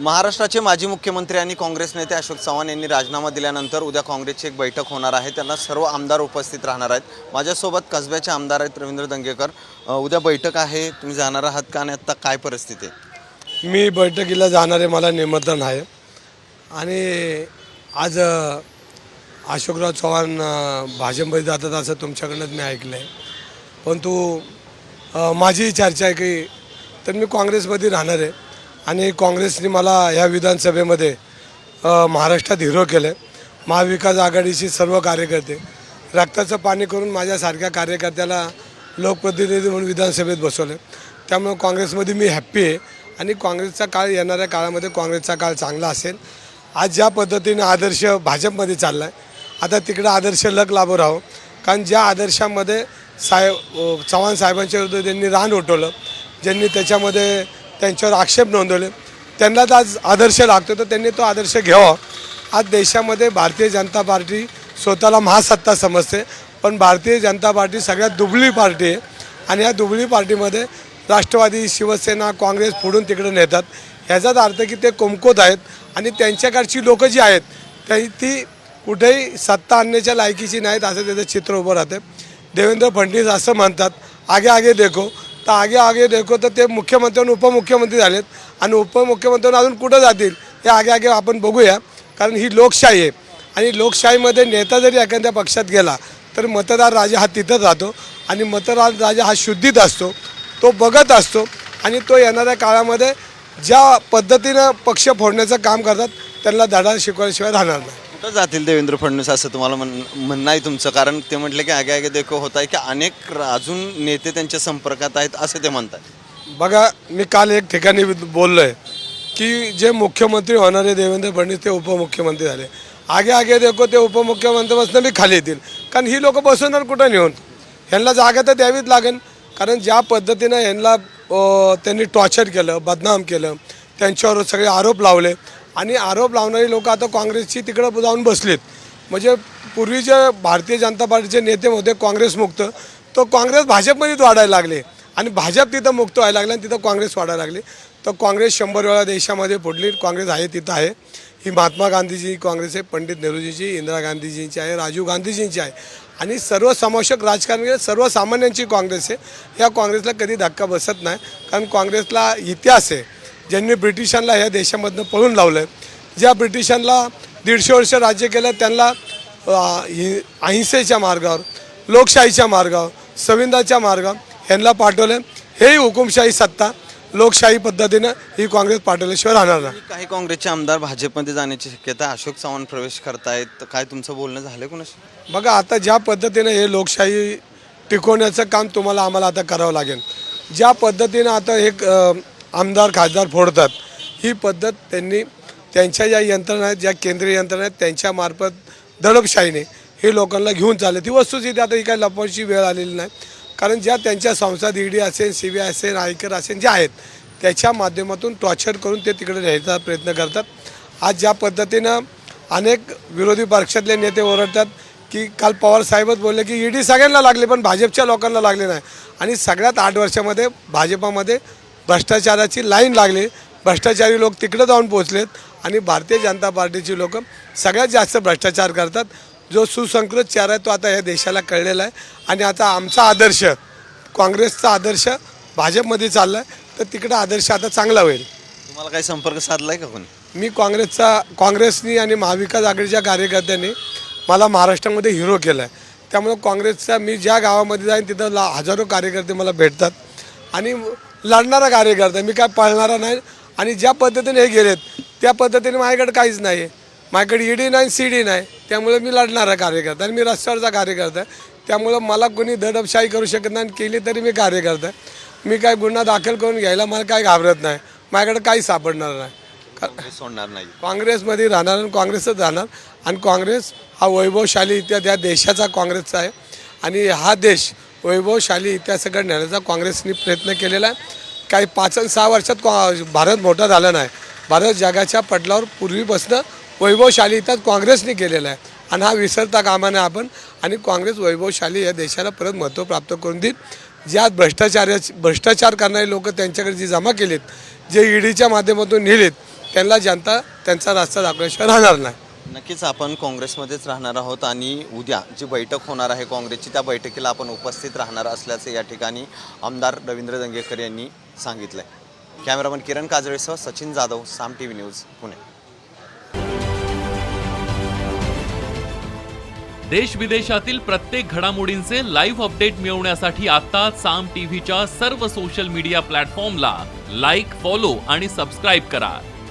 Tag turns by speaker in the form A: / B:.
A: महाराष्ट्राचे माजी मुख्यमंत्री आणि काँग्रेस नेते अशोक चव्हाण यांनी राजीनामा दिल्यानंतर उद्या काँग्रेसची एक बैठक होणार आहे. त्यांना सर्व आमदार उपस्थित राहणार आहेत. माझ्यासोबत कसब्याचे आमदार आहेत रवींद्र दंगेकर. उद्या बैठक आहे. तुम्ही जाणार आहात का आणि आत्ता काय परिस्थिती आहे?
B: मी बैठकीला जाणारे मला निमंत्रण आहे. आणि आज अशोकराव चव्हाण भाजपमध्ये जातात असं तुमच्याकडनंच मी ऐकलं आहे परंतु माझी चर्चा आहे की तर मी काँग्रेसमध्ये राहणार आहे. आणि काँग्रेसने मला ह्या विधानसभेमध्ये महाराष्ट्रात हिरो केलं. महाविकास आघाडीची सर्व कार्यकर्ते रक्ताचं पाणी करून माझ्यासारख्या कार्यकर्त्याला लोकप्रतिनिधी म्हणून विधानसभेत बसवलं. त्यामुळे काँग्रेसमध्ये मी हॅप्पी आहे आणि काँग्रेसचा काळ येणाऱ्या काळामध्ये काँग्रेसचा काळ चांगला असेल. आज ज्या पद्धतीने आदर्श भाजपमध्ये चालला आहे आता तिकडं आदर्श लग लाभो राहो. कारण ज्या आदर्शामध्ये साहेब चव्हाण साहेबांच्या विरुद्ध त्यांनी रान उठवलं ज्यांनी त्याच्यामध्ये त्यांच्यावर आक्षेप नोंदवले. त्यांनाच आज आदर्श लागतो तर त्यांनी तो आदर्श घ्यावा. आज देशामध्ये भारतीय जनता पार्टी स्वतःला महासत्ता समजते पण भारतीय जनता पार्टी सगळ्यात दुबळी पार्टी आहे. आणि या दुबळी पार्टीमध्ये राष्ट्रवादी शिवसेना काँग्रेस फोडून तिकडे नेतात. ह्याचाच अर्थ की ते कुमकुत आहेत आणि त्यांच्याकडची लोकं जी आहेत त्या ती कुठेही सत्ता आणण्याच्या लायकीची नाहीत असं त्याचं चित्र उभं राहते देवेंद्र फडणवीस असं म्हणतात आगे आगे देखो. तर आगे आगे देखो तर ते मुख्यमंत्री उपमुख्यमंत्री झालेत. आणि उपमुख्यमंत्री अजून कुठं जातील हे आगे आगे आपण बघूया. कारण ही लोकशाही आहे. आणि लोकशाहीमध्ये नेता जरी एखाद्या पक्षात गेला तर मतदार राजा हा तिथंच राहतो. आणि मतदार राजा हा शुद्धीत असतो. तो बघत असतो. आणि तो येणाऱ्या काळामध्ये ज्या पद्धतीनं पक्ष फोडण्याचं काम करतात त्यांना धडा शिकवल्याशिवाय राहणार नाही.
A: कुठं जातील देवेंद्र फडणवीस असं तुम्हाला म्हण म्हणणं आहे तुमचं? कारण ते म्हटलं की आगे आगे देखो होत आहे की अनेक र- अजून नेते त्यांच्या संपर्कात आहेत असं ते म्हणतात.
B: बघा मी काल एक ठिकाणी बोललो आहे की जे मुख्यमंत्री होणारे देवेंद्र फडणवीस ते उपमुख्यमंत्री झाले. आगे आगे देखो ते उपमुख्यमंत्रीपासून बी खाली येतील. कारण ही लोक बसवणार कुठं नेऊन? ह्यांना जागा तर द्यावीच लागेल. कारण ज्या पद्धतीनं ह्यांना अं, त्यांनी टॉर्चर केलं बदनाम केलं त्यांच्यावर सगळे आरोप लावले आणि आरोप लावणारी लोक आता काँग्रेसची तिकडं जाऊन बसलेत. म्हणजे पूर्वीचे भारतीय जनता पार्टीचे नेते होते काँग्रेसमुक्त तो काँग्रेस भाजपमध्येच वाढायला लागले. आणि भाजप तिथं मुक्त व्हायला लागले आणि तिथं काँग्रेस वाढायला लागली. तर काँग्रेस शंभर वेळा देशामध्ये फुटली काँग्रेस आहे तिथं आहे. ही महात्मा गांधीजी काँग्रेस आहे पंडित नेहरूजीची इंदिरा गांधीजींची आहे राजीव गांधीजींची आहे. आणि सर्वसमावेशक राजकारण म्हणजे सर्वसामान्यांची काँग्रेस आहे. या काँग्रेसला कधी धक्का बसत नाही कारण काँग्रेसला इतिहास आहे. ज्यांनी ब्रिटिशांना ह्या देशामधनं पळून लावलं आहे ज्या ब्रिटिशांना दीडशे वर्ष राज्य केलं त्यांना हि- अहिंसेच्या मार्गावर लोकशाहीच्या मार्गावर संविधानाच्या मार्गावर ह्यांना पाठवलं हेही हुकुमशाही सत्ता लोकशाही पद्धतीनं ही काँग्रेस पाठवल्याशिवाय राहणार नाही.
A: काही काँग्रेसचे आमदार भाजपमध्ये जाण्याची शक्यता. अशोक चव्हाण प्रवेश करतायत. काय तुमचं बोलणं झालं कोणाशी?
B: बघा आता ज्या पद्धतीनं हे लोकशाही टिकवण्याचं काम तुम्हाला आम्हाला आता करावं लागेल. ज्या पद्धतीनं आता हे आमदार खासदार फोडतात. ही पद्धत त्यांनी त्यांच्या ज्या यंत्रणा आहेत ज्या केंद्रीय यंत्रणा आहेत त्यांच्यामार्फत दडपशाहीने हे लोकांना घेऊन चालले. ती वस्तुस्थिती आता ही काही लपवायची वेळ आलेली नाही. कारण ज्या त्यांच्या संस्था ईडी असेल सी बी आय असेल आयकर असेल ज्या आहेत त्याच्या माध्यमातून टॉर्चर करून ते तिकडे राहायचा प्रयत्न करतात. आज ज्या पद्धतीनं अनेक विरोधी पक्षातले नेते ओरडतात की काल पवार साहेबच बोलले की ईडी सगळ्यांना लागले पण भाजपच्या लोकांना लागले नाही. आणि सगळ्यात आठ वर्षामध्ये भाजपामध्ये भ्रष्टाचाराची लाईन लागली. भ्रष्टाचारी लोक तिकडे जाऊन पोचलेत आणि भारतीय जनता पार्टीची लोक सगळ्यात जास्त भ्रष्टाचार करतात. जो सुसंस्कृत चार आहे तो आता या देशाला कळलेला आहे. आणि आता आमचा आदर्श काँग्रेसचा आदर्श भाजपमध्ये चालला आहे तर तिकडं आदर्श आता चांगला होईल.
A: तुम्हाला काही संपर्क साधलाय का कोणी?
B: मी काँग्रेसचा काँग्रेसनी आणि महाविकास आघाडीच्या कार्यकर्त्यांनी मला महाराष्ट्रामध्ये हिरो केला आहे त्यामुळं काँग्रेसचा मी ज्या गावामध्ये जाईन तिथं ला हजारो कार्यकर्ते मला भेटतात. आणि लढणारा कार्यकर्ता मी काय पळणारा नाही. आणि ज्या पद्धतीने हे गेलेत त्या पद्धतीने माझ्याकडे काहीच नाही आहे माझ्याकडे ईडी नाही सी डी नाही. त्यामुळे मी लढणारा कार्यकर्ता आणि मी रस्त्यावरचा कार्यकर्ता आहे. त्यामुळं मला कोणी दडपशाही करू शकत नाही आणि केली तरी मी कार्यकर्ता आहे. मी काय गुन्हा दाखल करून घ्यायला मला काय घाबरत नाही. माझ्याकडे काही सापडणार नाही.
A: सोडणार नाही.
B: काँग्रेसमध्ये राहणार आणि काँग्रेसच राहणार. आणि काँग्रेस हा वैभवशाली इतिहास या देशाचा काँग्रेसचा आहे. आणि हा देश वैभवशाली इतिहासाकडे नेण्याचा काँग्रेसने प्रयत्न केलेला आहे. काही पाच आणि सहा वर्षात कॉ- भारत मोठा झाला नाही. भारत जगाच्या पटलावर पूर्वीपासून वैभवशाली इतिहास काँग्रेसने केलेला आहे. आणि हा विसरता कामा नाही आपण आणि काँग्रेस वैभवशाली या देशाला परत महत्त्व प्राप्त करून देईल. ज्या भ्रष्टाचाराची भ्रष्टाचार करणारे लोक त्यांच्याकडे जी जमा केलेत जे ईडीच्या माध्यमातून नेलेत त्यांना जनता त्यांचा रस्ता दाखवल्याशिवाय राहणार नाही.
A: नक्कीच आपण काँग्रेसमध्येच राहणार आहोत आणि उद्या जी बैठक होणार आहे काँग्रेसची त्या बैठकीला आपण उपस्थित राहणार असल्याचे या ठिकाणी आमदार रवींद्र दंगेकर यांनी सांगितलं आहे cameraman Kiran काजळेसह Sachin Jadhav Saam T V news Pune.
C: देश विदेशातील प्रत्येक घडामोडींचे लाईव्ह अपडेट मिळवण्यासाठी आता साम टीव्हीच्या सर्व सोशल मीडिया प्लॅटफॉर्मला लाईक फॉलो आणि सबस्क्राईब करा.